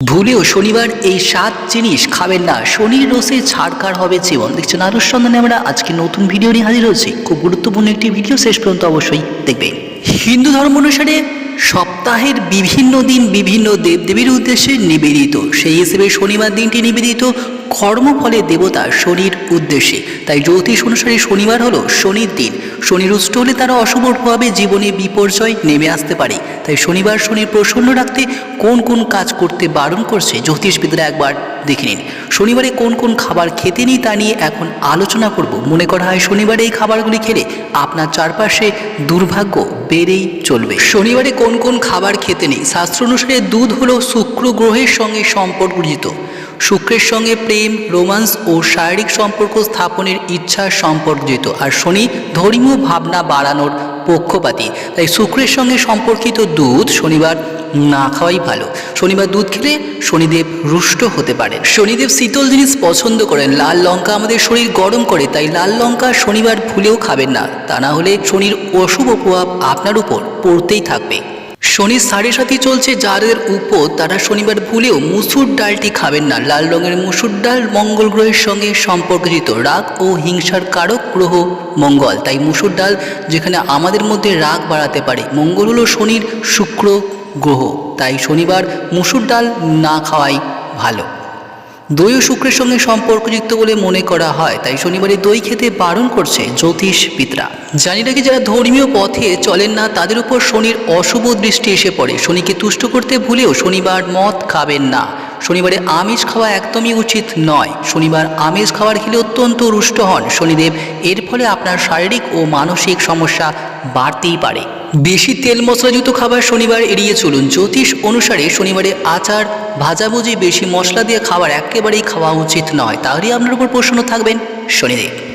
ভুলেও শনিবার এই সাত জিনিস খাবেন না। শনির রোসে ছাড়কার হবে জীবন। দেখছেন আরও সন্ধানে আমরা আজকে নতুন ভিডিও নিয়ে হাজির হয়েছি। খুব গুরুত্বপূর্ণ একটি ভিডিও শেষ পর্যন্ত অবশ্যই দেখবেন হিন্দু ধর্ম অনুসারে সপ্তাহের বিভিন্ন দিন বিভিন্ন দেবদেবীর উদ্দেশ্যে নিবেদিত। সেই হিসেবে শনিবার দিনটি নিবেদিত। কর্মফলে দেবতা শনির উদ্দেশ্যে। তাই জ্যোতিষ অনুসারে শনিবার হলো শনির দিন। শনি রুষ্ট হলে তারা অশুভ প্রভাবে জীবনে বিপর্যয় নেমে আসতে পারে। তাই শনিবার শনির প্রসন্ন রাখতে কোন কোন কাজ করতে বারণ করছে জ্যোতিষবিদরা একবার দেখে নিন। শনিবারে কোন কোন খাবার খেতে নেই তা নিয়ে এখন আলোচনা করব। মনে করা হয় শনিবারে এই খাবারগুলি খেলে আপনার চারপাশে দুর্ভাগ্য বেড়েই চলবে। শনিবারে কোন কোন খাবার খেতে নেই? শাস্ত্র অনুসারে দুধ হলো শুক্র গ্রহের সঙ্গে সম্পর্কিত শুক্রের সঙ্গে প্রেম, রোমান্স ও শারীরিক সম্পর্ক স্থাপনের ইচ্ছা সম্পর্কিত। আর শনি ধর্মীয় ভাবনা বাড়ানোর পক্ষপাতী। তাই শুক্রের সঙ্গে সম্পর্কিত দুধ শনিবার না খাওয়াই ভালো। শনিবার দুধ খেলে শনিদেব রুষ্ট হতে পারেন। শনিদেব শীতল জিনিস পছন্দ করেন। লাল লঙ্কা আমাদের শরীর গরম করে, তাই লাল লঙ্কা শনিবার ভুলেও খাবেন না। তা না হলে শনির অশুভ প্রভাব আপনার উপর পড়তেই থাকবে। শনির সাড়ে সাথী চলছে যাদের উপর তারা শনিবার ভুলেও মুসুর ডালটি খাবেন না। লাল রঙের মুসুর ডাল মঙ্গল গ্রহের সঙ্গে সম্পর্কিত। রাগ ও হিংসার কারক গ্রহ মঙ্গল। তাই মুসুর ডাল যেখানে আমাদের মধ্যে রাগ বাড়াতে পারে। মঙ্গল হলো শনির শুক্র গ্রহ তাই শনিবার মুসুর ডাল না খাওয়াই ভালো। দই ও শুক্রের সঙ্গে সম্পর্কযুক্ত বলে মনে করা হয়, তাই শনিবারে দই খেতে বারণ করছে জ্যোতিষবিদরা জানি নাকি যারা ধর্মীয় পথে চলেন না, তাদের উপর শনির অশুভ দৃষ্টি এসে পড়ে। শনিকে তুষ্ট করতে ভুলেও শনিবার মদ খাবেন না। শনিবারে আমিষ খাওয়া একদমই উচিত নয়। শনিবার আমিষ খাবার খেলে অত্যন্ত রুষ্ট হন। শনিদেব, এর ফলে আপনার শারীরিক ও মানসিক সমস্যা বাড়তেই পারে। বেশি তেল মশলাযুক্ত খাবার শনিবার এড়িয়ে চলুন। জ্যোতিষ অনুসারে শনিবারে আচার, ভাজাভুজি, বেশি মশলা দিয়ে খাবার একেবারেই খাওয়া উচিত নয়। তাহলেই আপনার উপর প্রশ্ন থাকবেন শনিদেব।